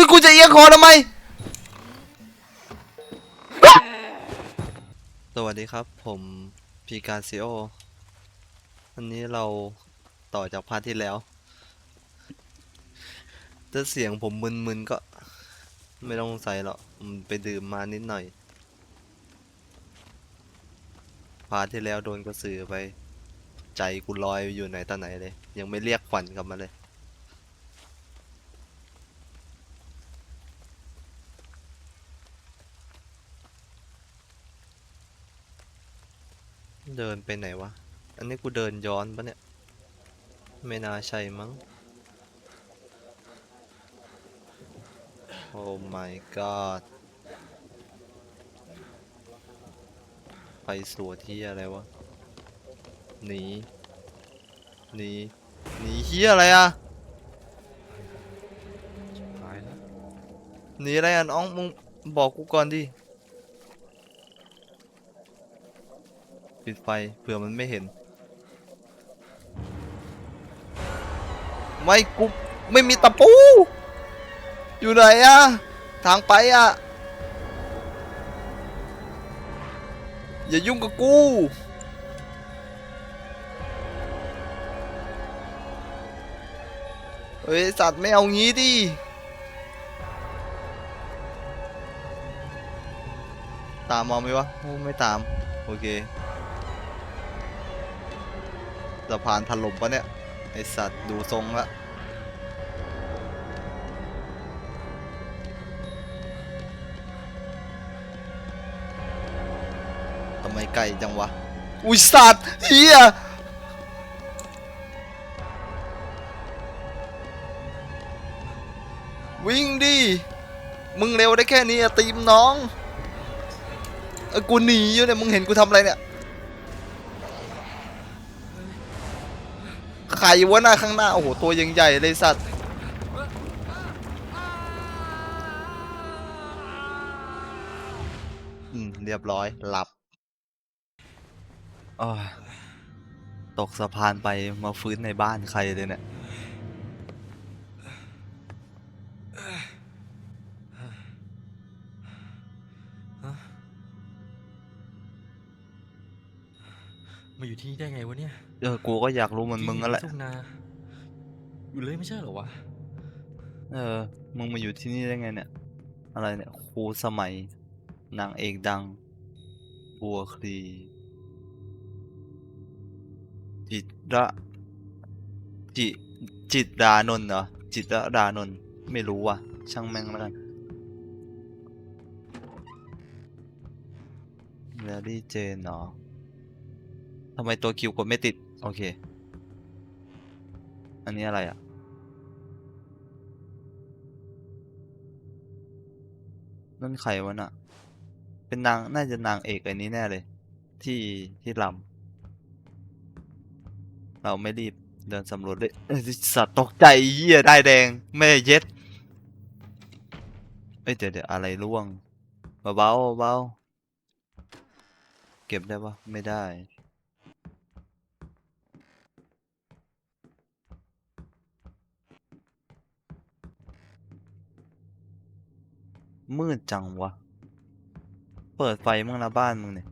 นี่กูจะเอียงคอทำไม สวัสดีครับ ผมพีการซิโอวันนี้เราต่อจากพาร์ทที่แล้ว ถ้าเสียงผมมึนๆก็ ไม่ต้องใส่หรอกผมไปดื่มมานิดหน่อย พาร์ทที่แล้วโดนกระสือไป ใจกูลอยอยู่ไหนตาไหนเลย ยังไม่เรียกขวัญกลับมาเลย เดินไปไหนวะ อันนี้กูเดินย้อนปะเนี่ย ไม่น่าใช่มั้ง โอ้ my god ไปสวดที่อะไรวะ หนี หนี หนีเฮียอะไรอะหายแล้วหนีอะไรอะน้องมึงบอกกูก่อนดิ ปิดไฟเผื่อมันไม่เห็น ไม่กูไม่มีตะปู อยู่ไหนอะทางไปอะอย่ายุ่งกับกูเฮ้ยสัตว์ไม่เอางี้ดิตามมาไหมวะ ไม่ตาม โอเค สะพานถล่มปะเนี่ย ไอสัตว์ดูทรงละทำไมไกลจังวะ อุ้ยสัตว์เฮียวิ่งดิ มึงเร็วได้แค่นี้อะตีมน้อง เออกูหนีอยู่เนี่ย มึงเห็นกูทำอะไรเนี่ย ใครวะหน้าข้างหน้า โอ้โห ตัวยังใหญ่เลยสัตว์อืม เรียบร้อย หลับอ้ตกสะพานไปมาฟื้นในบ้านใครเลยเนี่ย มาอยู่ที่นี่ได้ไงวะเนี่ยเออกูก็อยากรู้เหมือนมึงนั่นแหละ ทุ่งนาอยู่เลยไม่ใช่เหรอวะเออ มึงมาอยู่ที่นี่ได้ไงเนี่ย อะไรเนี่ยครูสมัยนางเอกดัง บัวคลีจิตระจิจิตรานนท์เหรอ จิตรดานนท์ไม่รู้ว่ะ ช่างแม่งแล้วกันแลลี่เจนเหรอทำไมตัวคิวกดไม่ติด โอเค อันนี้อะไรอะ นั่นใครวะน่ะ เป็นนาง น่าจะนางเอกอันนี้แน่เลย ที่ที่ลำเราไม่รีบเดินสำรวจเลยเอ้ยสัตว์ตกใจเหี้ยได้แดง แม่เย็ดเอ้ยเดี๋ยวเดี๋ยวอะไรร่วงเบาเบาเบาเก็บได้ปะไม่ได้ มืดจังวะ เปิดไฟมึงละบ้านมึงเนี่ย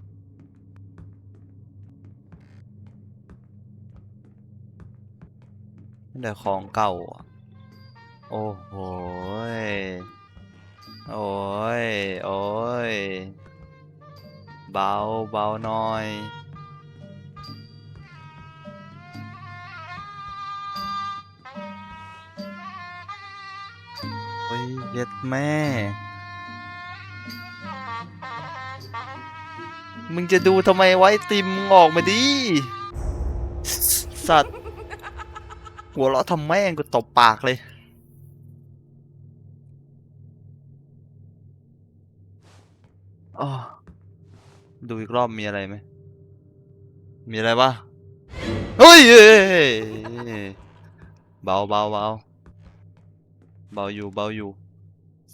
แต่ของเก่าอะโอ้โหยโอ้ย โอ้ย เบา เบาหน่อยโอ้ยเย็ดแม่ มึงจะดูทำไมไว้ติมมึงออกมาดิ สัตว์ หัวเราะทำแม่งกูตบปากเลยอ้อดูอีกรอบมีอะไรไหม มีอะไรปะเฮ้ย เบาเบาเบาเบาอยู่เบาอยู่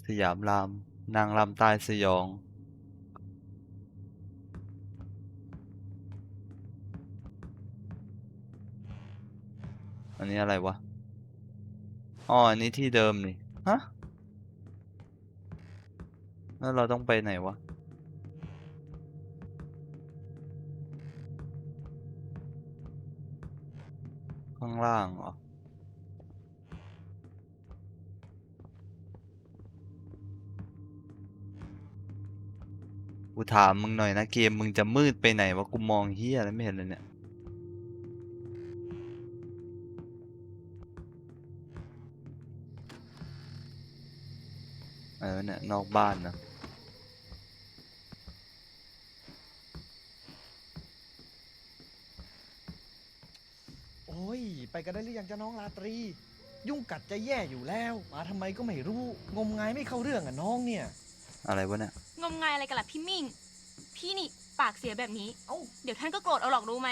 สยามราม นางรำใต้สยอง นนี้อะไรวะ อ๋อ อันนี้ที่เดิมนี่ ฮะ แล้วเราต้องไปไหนวะ ข้างล่างเหรอ กูถามมึงหน่อยนะ เกมมึงจะมืดไปไหนวะ กูมองเฮียอะไรไม่เห็นเลยเนี่ย เออเนี่ยนอกบ้านนะโอ้ย ไปกันได้หรือยังจ้าน้องลาตรี ยุ่งกัดจะแย่อยู่แล้ว มาทำไมก็ไม่รู้ งมงายไม่เข้าเรื่องอะน้องเนี่ย อะไรวะเนี่ยงมงายอะไรกันล่ะพี่มิ่ง พี่นี่ปากเสียแบบนี้ เอ้า เดี๋ยวท่านก็โกรธเอาหรอกรู้ไหม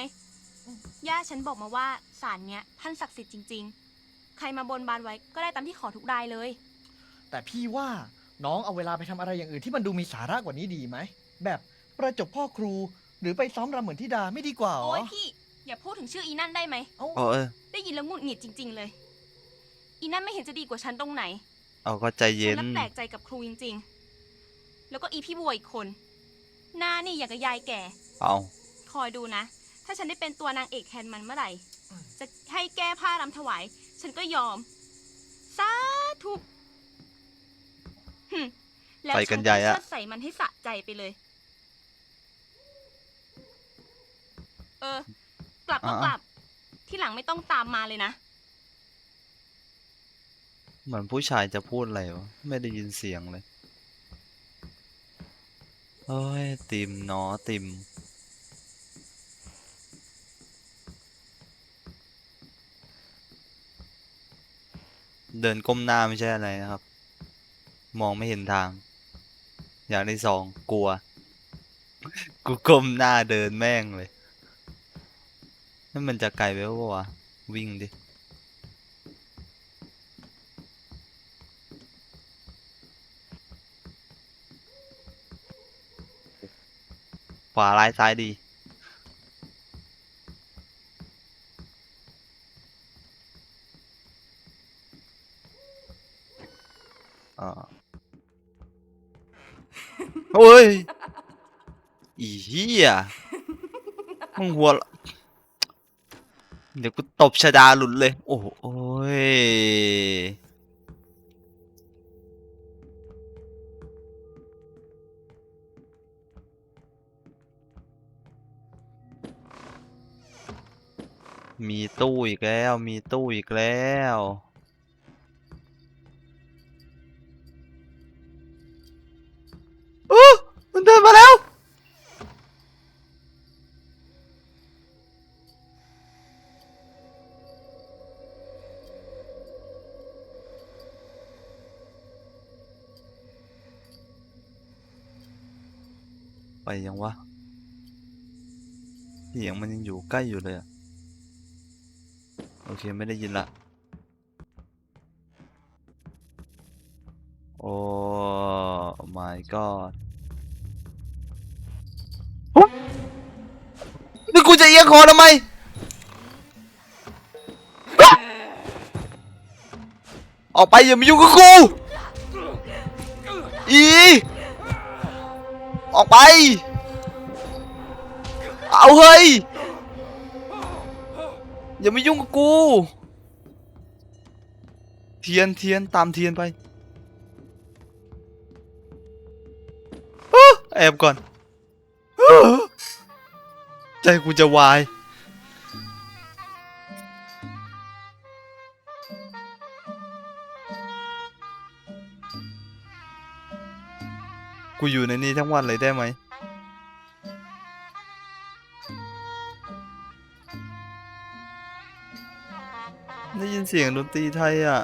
อืม ย่าฉันบอกมาว่าศาลเนี้ยท่านศักดิ์สิทธิ์จริง ๆ ใครมาบนบานไว้ก็ได้ตามที่ขอทุกรายเลย แต่พี่ว่า น้องเอาเวลาไปทำอะไรอย่างอื่นที่มันดูมีสาระกว่านี้ดีไหม แบบประจบพ่อครูหรือไปซ้อมรำเหมือนที่ดาไม่ดีกว่าเหรโอ้อยพี่ อย่าพูดถึงชื่ออีนั่นได้ไหม เอ้าเอาเออ ได้ยินแล้วหงุดหงิดจริง ๆ เลย อีนั่นไม่เห็นจะดีกว่าฉันตรงไหน เอาก็ใจเย็ฉันน่ะแปลกใจกับครูจริง ๆ แล้วก็อีพี่บัวอีกคน หน้านี่อย่างกับยายแก่ เอาคอยดูนะ ถ้าฉันได้เป็นตัวนางเอกแทนมันเมื่อไหร่ จะให้แก้ผ้ารำถวาย ฉันก็ยอม สาธุหึม แล้วไปฉักันนใหญ่จะอะเชิดใส่มันให้สะใจไปเลย เออ กลับก็กลับ ที่หลังไม่ต้องตามมาเลยนะ เหมือนผู้ชายจะพูดอะไรวะ ไม่ได้ยินเสียงเลยเอ้ย ติมเนาะติม เดินก้มหน้าไม่ใช่อะไรนะครับ มองไม่เห็นทาง อย่างที่สองกลัว กูก้มหน้าเดินแม่งเลยนั่นมันจะไกลไปปะวะวิ่งดิขวาร้ายซ้ายดี อ่าโอ้ยอีเหี้ยมึงหัวเราะเดี๋ยวกูตบชะดาหลุดเลย โอ้โหโอ้ยมีตู้อีกแล้ว มีตู้อีกแล้ว ไปยังวะเสียงมันยังอยู่ใกล้อยู่เลยอะโอเคไม่ได้ยินละ โอ้ my god นี่กูจะเอียงคอทำไมอออกไปอย่ามายุ่งกับกูอี ออกไป เอาเฮ้ย อย่ามายุ่งกับกู เทียนเทียนตามเทียนไปอ๊ะแอบก่อน ใจกูจะวาย กูอยู่ในนี้ทั้งวันเลยได้ไหม ได้ยินเสียงดนตรีไทยอะ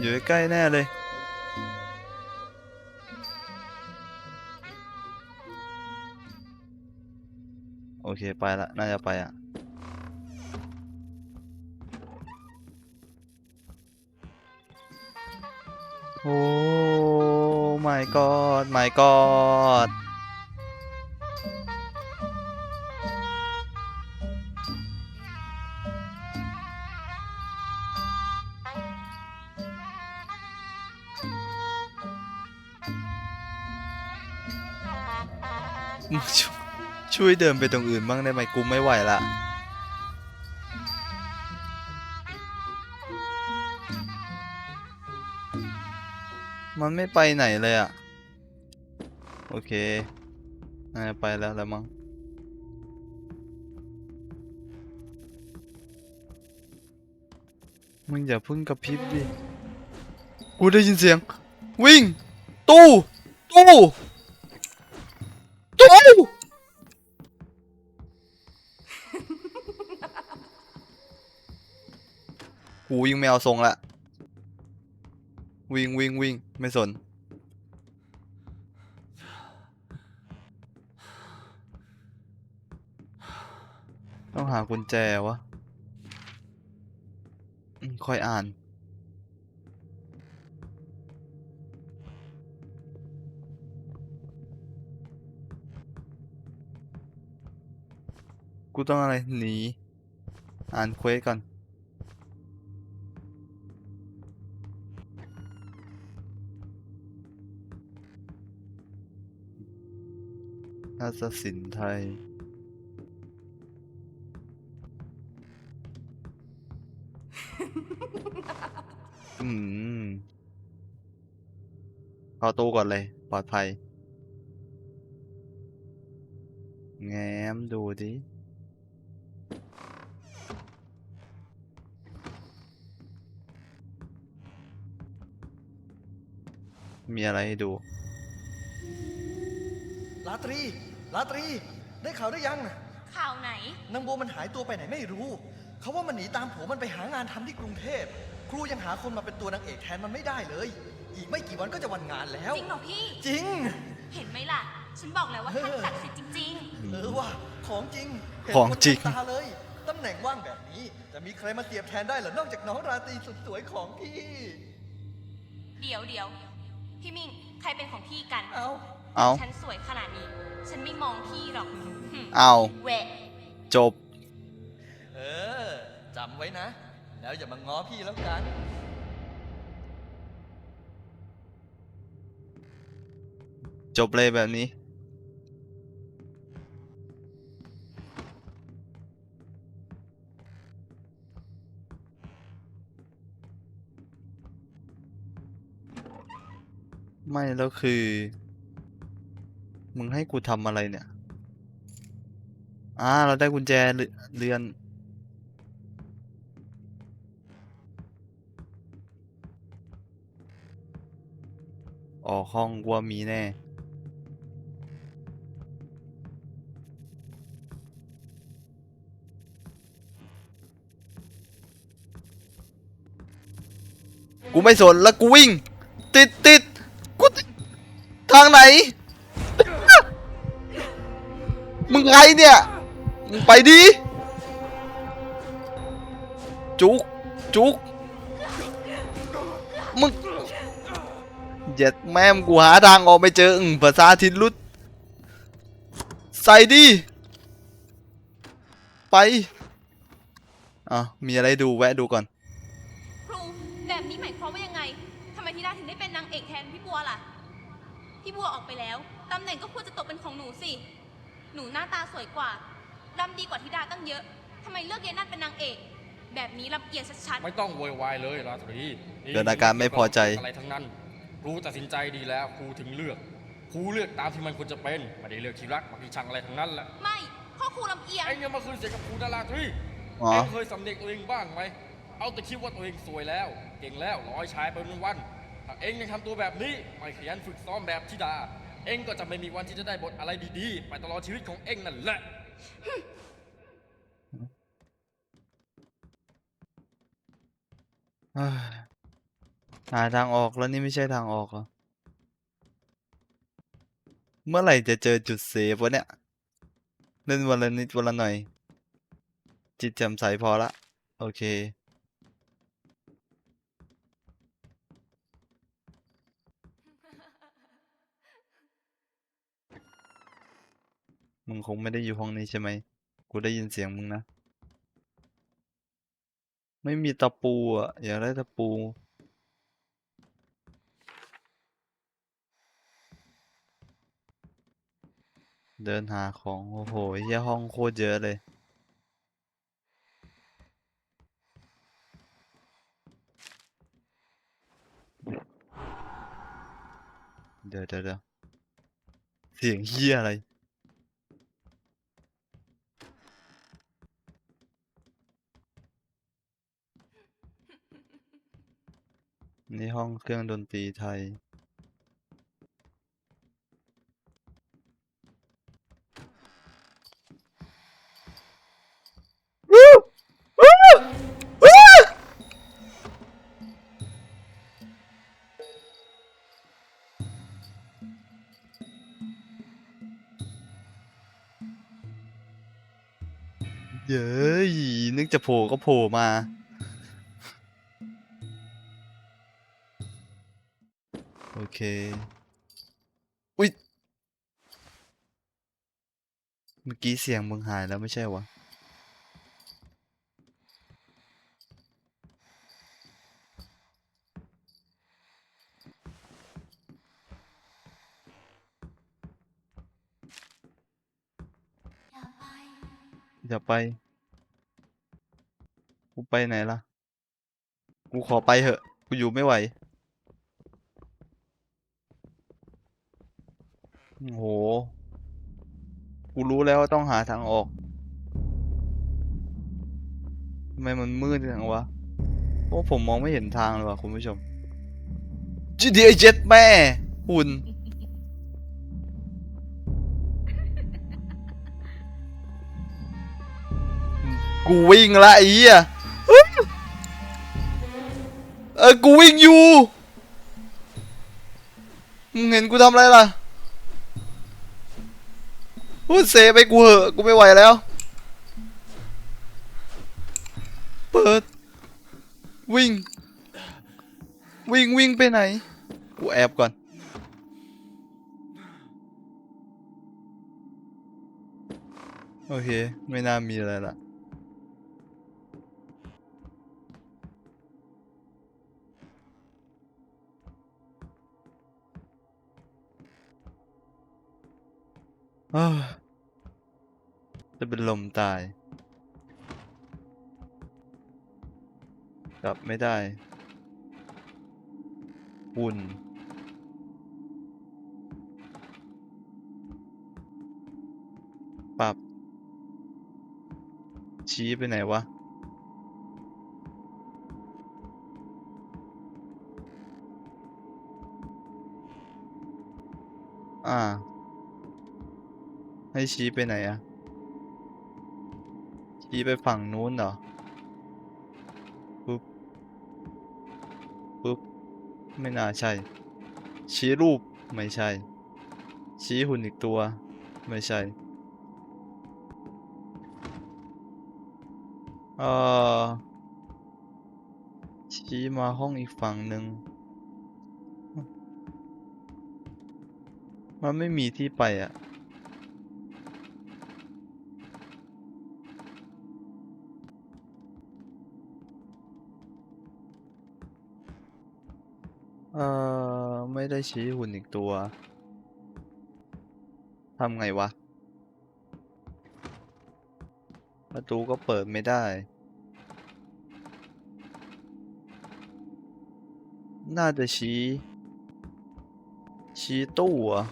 อยู่ใกล้แน่เลย โอเคไปละ น่าจะไปอะโอ้ my god my god มึงช่วยช่วยเดินไปตรงอื่นบ้างได้ไหมกูไม่ไหวละ มันไม่ไปไหนเลยอะโอเคน่าจะไปแล้วแล้วมั้งมึงอย่าเพึ่งกระพริบดิกูได้ยินเสียง วิ่ง ตู้ตู้ตู้กูวิ่งไม่เอาทรงละ วิ่งวิ่งวิ่งไม่สน ต้องหากุญแจวะค่อยอ่าน กูต้องอะไรหนี อ่านเควสก่อนาฏศิลป์ไทยอืมเข้าตู้ก่อนเลย ปลอดภัย แง้มดูดิมีอะไรให้ดูลาตรี ลาตรี ได้ข่าวได้ยัง ข่าวไหน นางโบมันหายตัวไปไหนไม่รู้ เขาว่ามันหนีตามผัวมันไปหางานทำที่กรุงเทพ ครูยังหาคนมาเป็นตัวนางเอกแทนมันไม่ได้เลย อีกไม่กี่วันก็จะวันงานแล้ว จริงเหรอพี่ จริง เห็นไหมล่ะ ฉันบอกแล้วว่าท่านศักดิ์สิทธิ์จริงเออว่ะของจริงเห็นของจริงคนตาเลย ตำแหน่งว่างแบบนี้ จะมีใครมาเสียบแทนได้เหรอนอกจากน้องราตรีสุดสวยของพี่ๆเดี๋ยวเดี๋ยวพี่มิงใครเป็นของพี่กัน เอาเอา ฉันสวยขนาดนี้ ฉันไม่มองพี่หรอกหึเอาแหวะจบ เออจำไว้นะ แล้วอย่ามาง้อพี่แล้วกัน จบเลยแบบนี้ ไม่แล้วคือ มึงให้กูทำอะไรเนี่ยอ่าเราได้กุญแจเรือน ออกห้องกว่ามีแน่กูไม่สนแล้วกูวิ่ง ติดติดกูติดทางไหน มึงใครเนี่ย มึงไปดิ จุก จุก มึงเหย็ดแม่มกูหาทางออกไม่เจออึ่งภาษาทินรุด ใส่ดิ ไป อะ มีอะไรดูแวะดูก่อน ครูแบบนี้หมายความว่ายังไงทำไมธิดาถึงได้เป็นนางเอกแทนพี่บัวล่ะ พี่บัวออกไปแล้ว ตำแหน่งก็ควรจะตกเป็นของหนูสิ หนูหน้าตาสวยกว่ารำดีกว่าธิดาตั้งเยอะทำไมเลือกเยายนั่นเป็นนางเอก แบบนี้ลำเอียงชัดไม่ต้องโวยวายเลยราตรีนี่เกิดอาการไม่พอใจ อะไรทั้งนั้นครูตัดสินใจดีแล้วครูถึงเลือกครูเลือกตามที่มันควรจะเป็นไม่ได้เลือกที่รักมาที่ชังอะไรทั้งนั้นแหละๆ ไม่พ่อครูลำเอียงเอ็งยังมาคืนเสียกับครูดาราตรีอ๋อ เอ็งเคยสำเนียกตัวเองบ้างไหมเอาแต่คิดว่าตัวเองสวยแล้ว เก่งแล้วร้อยชายไปวันๆถ้าเอ็งยังทำตัวแบบนี้ไม่ขยันฝึกซ้อมแบบธิดา เอ็งก็จะไม่มีวันที่จะได้บทอะไรดีๆ ไปตลอดชีวิตของเอ็งนั่นแหละเฮ้ยหาทางออกแล้วนี่ไม่ใช่ทางออกเหรอ เมื่อไหร่จะเจอจุดเซฟวะเนี่ย เล่นวันละนิดวันละหน่อย จิตแจ่มใสพอละ โอเค มึงคงไม่ได้อยู่ห้องนี้ใช่ไหม กูได้ยินเสียงมึงนะ ไม่มีตะปูอะ อยากได้ตะปู เดินหาของ โอ้โหเหี้ยห้องโคตรเยอะเลยเดี๋ยวเดี๋ยวเดี๋ยวเสียงเฮียอะไร นี่ห้อง เครื่องดนตรีไทย เย้ยนึกจะโผล่ก็โผล่มา เค อุ๊ยเมื่อกี้เสียงมึงหายแล้วไม่ใช่วะอย่าไป กูไปไหนล่ะ กูขอไปเหอะ กูอยู่ไม่ไหว โอ้โห กูรู้แล้วว่าต้องหาทางออกทำไมมันมืดจังวะโอ้ผมมองไม่เห็นทางเลยว่ะคุณผู้ชม GTA 7แม่ หุ่น กูวิ่งละไอ้เหี้ยเออ กูวิ่งอยู่มึงเห็นกูทำอะไรล่ะ พูดเซไปกูเหอะกูไม่ไหวแล้ว เปิด วิ่ง วิ่งวิ่งไปไหน กูแอบก่อน โอเค ไม่น่ามีอะไรละ จะเป็นลมตายกลับไม่ได้หุ่นปรับ ชี้ไปไหนวะอ่า ให้ชี้ไปไหนอะชี้ไปฝั่งนู้นเหรอ ปุ๊บ ปุ๊บ ไม่น่าใช่ ชี้รูปไม่ใช่ ชี้หุ่นอีกตัว ไม่ใช่ เอ่อ ชี้มาห้องอีกฝั่งหนึ่งมันไม่มีที่ไปอะ เออไม่ได้ชี้หุ่นอีกตัวทำไงวะ ประตูก็เปิดไม่ได้ น่าจะชี้ ชี้ตู้อะ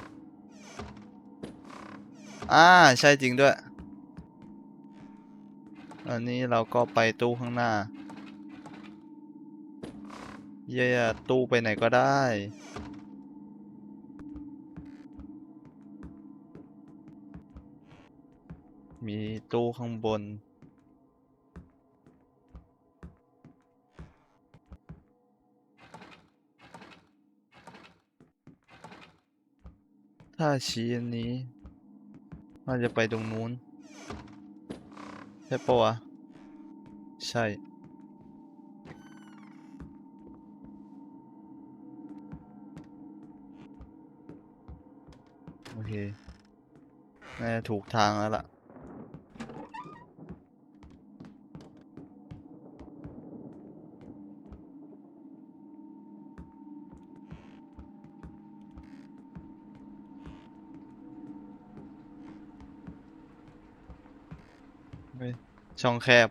อ่า ใช่จริงด้วย อันนี้เราก็ไปตู้ข้างหน้า เย่ๆตู้ไปไหนก็ได้ มีตู้ข้างบน ถ้าชี้อันนี้น่าจะไปตรงนู้น ใช่ปะวะ ใช่ เคน่าจะถูกทางแล้วล่ะ ช่องแคบ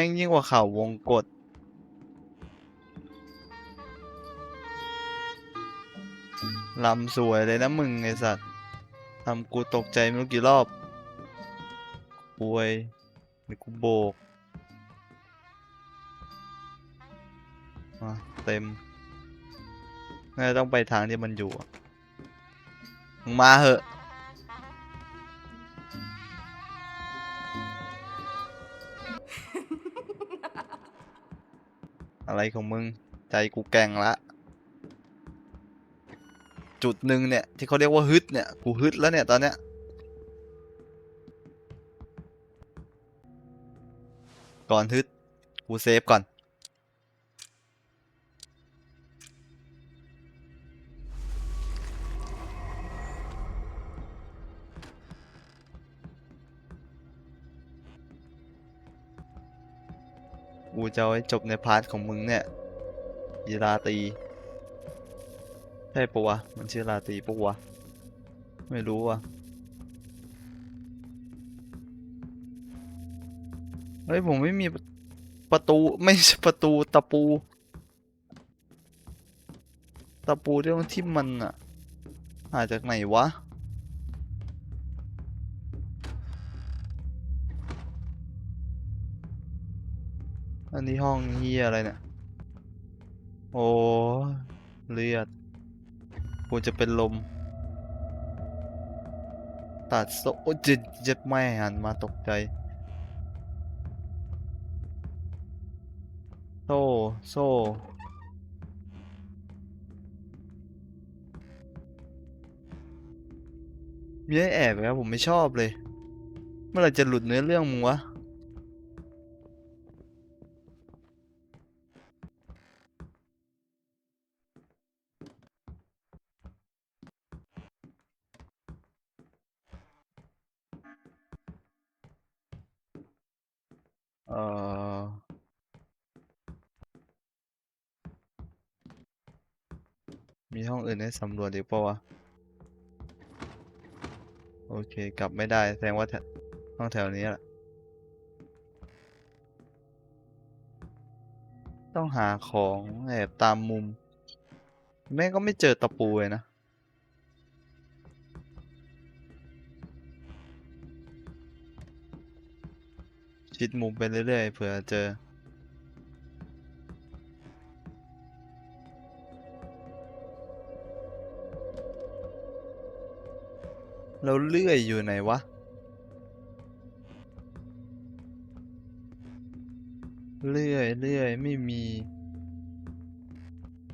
ม่งยิ่งกว่าข่าววงกฏลำสวยเลยนะมึงไอสัตว์ทำกูตกใจไม่รู้กี่รอบป่วยเดี๋ยวกูโบกมาเต็มน่าจะต้องไปทางที่มันอยู่ มาเหอะ อะไรของมึง ใจกูแกงละ จุดหนึ่งเนี่ย ที่เขาเรียกว่าฮึดเนี่ย กูฮึดแล้วเนี่ย ตอนเนี้ยก่อนฮึดกูเซฟก่อน จะไว้จบในพาร์ทของมึงเนี่ยยีราตีใช่ปะวะมันชื่อราตีปะวะไม่รู้ว่ะเฮ้ยผมไม่มีประตูไม่ใช่ประตูตะปู ตะปูที่องทิ่มมันอะหาจากไหนวะ อันนี้ห้องเฮียอะไรเนี่ย โอ้เลือดกูจะเป็นลม ตัดโซ่โอ้ยจิตเจ็ดแม่หันมาตกใจ โซ่ โซ่มีให้แอบอีกแล้วผมไม่ชอบเลย เมื่อไรจะหลุดเนื้อเรื่องมึงวะ เอ่อมีห้องอื่นให้สำรวจอีกปล่าวะ โอเค กลับไม่ได้ แสดงว่าห้องแถวนี้แหละ ต้องหาของแอบตามมุม แม่ก็ไม่เจอตะปูเลยนะ ชิดมุมไปเรื่อยๆเผื่อเจอแล้วเลื่อยอยู่ไหนวะ เลื่อยเลื่อยไม่มี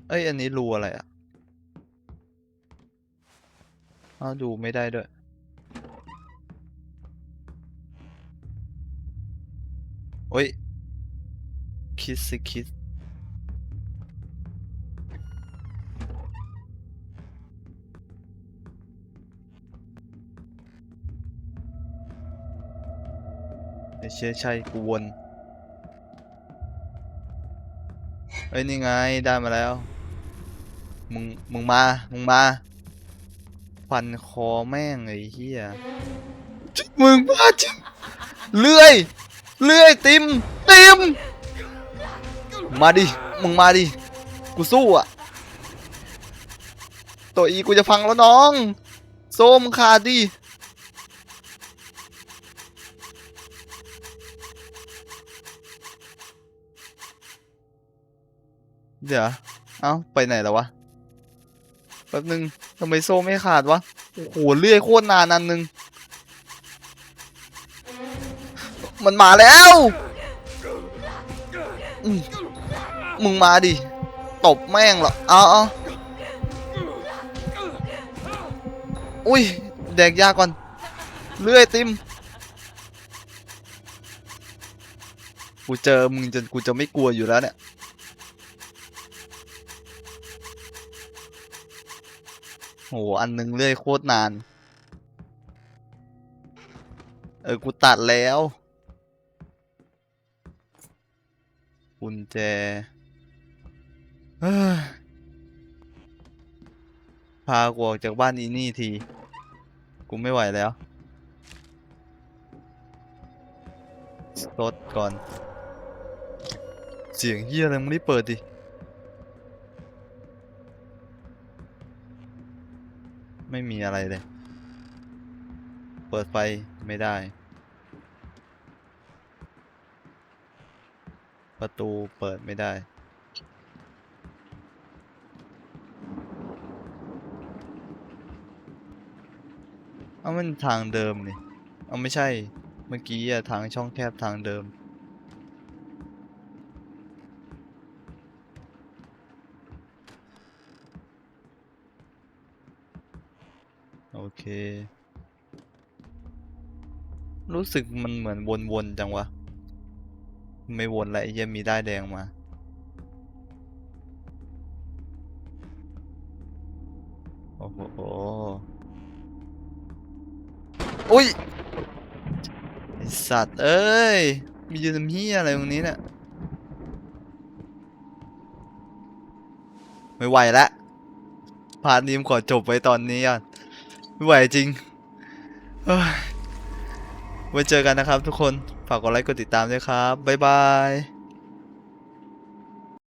เอ้ย อันนี้รูอะไรอะอ้าวดูไม่ได้ด้วย คิดสิคิดเชี่ยใช่กูวนเอ้ยนี่ไงได้มาแล้ว มึง มึงมา มึงมา ฟันคอแม่งไอ้เหี้ยจิมึงมาจิเลื่อย เลื่อยติม ติม มาดิ มึงมาดิ กูสู้อะ ตัวอีกูจะพังแล้วน้อง โซมขาดดิเดี๋ยว เอ้า ไปไหนแล้ววะ แป๊บนึง ทำไมโซ่ไม่ขาดวะโอ้โหเลื่อยโคตรนานอันนึง มันมาแล้วอื มึงมาดิ ตบแม่งหรอเอาเอาอุ้ย แดกยาก่อน เลื่อยติม กูเจอมึงจนกูจะไม่กลัวอยู่แล้วเนี่ย โห อันนึงเลื่อยโคตรนาน เออ กูตัดแล้วกุญแจ พากูออกจากบ้านอีนี่ที กูไม่ไหวแล้วลดก่อน เสียงเฮียอะไรมึงรีบเปิดดิ ไม่มีอะไรเลย เปิดไฟไม่ได้ ประตูเปิดไม่ได้ เอามันทางเดิมนี่เอาไม่ใช่ เมื่อกี้อะทางช่องแคบทางเดิม โอเค รู้สึกมันเหมือนวนๆจังวะ ไม่วนแล้วไอ้เหี้ยังมีได้แดงมาโอ้โห อุ้ยไอสัตว์เอ้ยมียืนทำเฮียอะไรตรงนี้เนี่ยไม่ไหวแล้วพาร์ทนี้ผมขอจบไว้ตอนนี้อะไม่ไหวจริงไว้เจอกันนะครับทุกคน ฝากกดไลค์กดติดตามด้วยครับ บ๊ายบาย